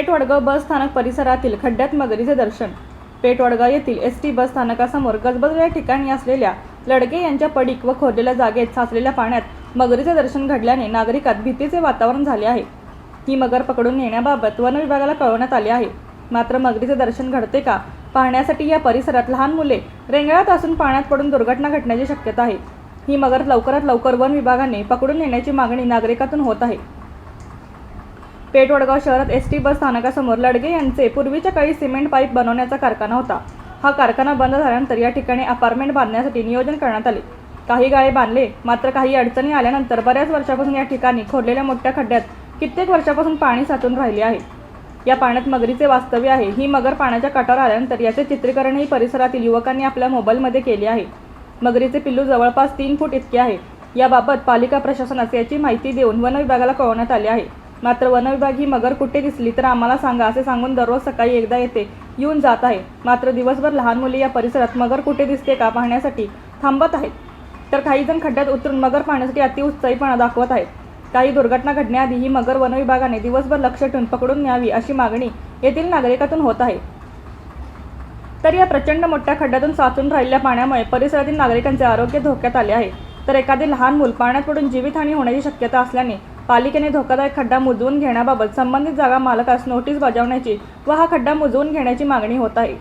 पेठवडगाव बस स्थानक परिसरातील खड्ड्यात मगरीचे दर्शन. पेठवडगाव येथील एस टी बस स्थानकासमोर गजबजलेल्या ठिकाणी असलेल्या लडके यांच्या पडीक व खोदलेल्या जागेत साचलेल्या पाण्यात मगरीचे दर्शन घडल्याने नागरिकात भीतीचे वातावरण झाले आहे. ही मगर पकडून नेण्याबाबत वन विभागाला कळवण्यात आले आहे. मात्र मगरीचे दर्शन घडते का पाहण्यासाठी या परिसरात लहान मुले रेंगाळत असून पाण्यात पडून दुर्घटना घडण्याची शक्यता आहे. ही मगर लवकरात लवकर वन विभागाने पकडून नेण्याची मागणी नागरिकातून होत आहे. पेठ वडगाव शहरात एस टी बस स्थानकासमोर लडगे यांचे पूर्वीच्या काळी सिमेंट पाईप बनवण्याचा कारखाना होता. हा कारखाना बंद झाल्यानंतर या ठिकाणी अपार्टमेंट बांधण्यासाठी नियोजन करण्यात आले. काही गाळे बांधले मात्र काही अडचणी आल्यानंतर बऱ्याच वर्षापासून या ठिकाणी खोदलेल्या मोठ्या खड्ड्यात कित्येक वर्षापासून पाणी साचून राहिले आहे. या पाण्यात मगरीचे वास्तव्य आहे. ही मगर पाण्याच्या काठावर आल्यानंतर याचे चित्रीकरणही परिसरातील युवकांनी आपल्या मोबाईलमध्ये केले आहे. मगरीचे पिल्लू जवळपास तीन फूट इतके आहे. याबाबत पालिका प्रशासनास याची माहिती देऊन वन विभागाला कळवण्यात आले आहे. मात्र वनविभाग ही मगर कुठे दिसली तर आम्हाला सांगा असे सांगून दररोज सकाळी एकदा येते येऊन जात आहे. मात्र दिवसभर लहान मुले या परिसरात मगर कुठे दिसते का पाहण्यासाठी थांबत आहेत. तर काही जण खड्ड्यात उतरून मगर पाहण्यासाठी अतिउत्साहीपणा दाखवत आहेत. काही दुर्घटना घडण्याआधी ही मगर वनविभागाने दिवसभर लक्ष ठेवून पकडून न्यावी अशी मागणी येथील नागरिकातून होत आहे. तर या प्रचंड मोठ्या खड्ड्यातून साचून राहिलेल्या पाण्यामुळे परिसरातील नागरिकांचे आरोग्य धोक्यात आले आहे. तर एखादे लहान मूल पाण्यात पडून जीवितहानी होण्याची शक्यता असल्याने पालिकेने धोकादायक खड्डा मुजवून घेण्याबाबत संबंधित जागा मालकास नोटीस बजावण्याची व हा खड्डा मुजवून घेण्याची मागणी होत आहे.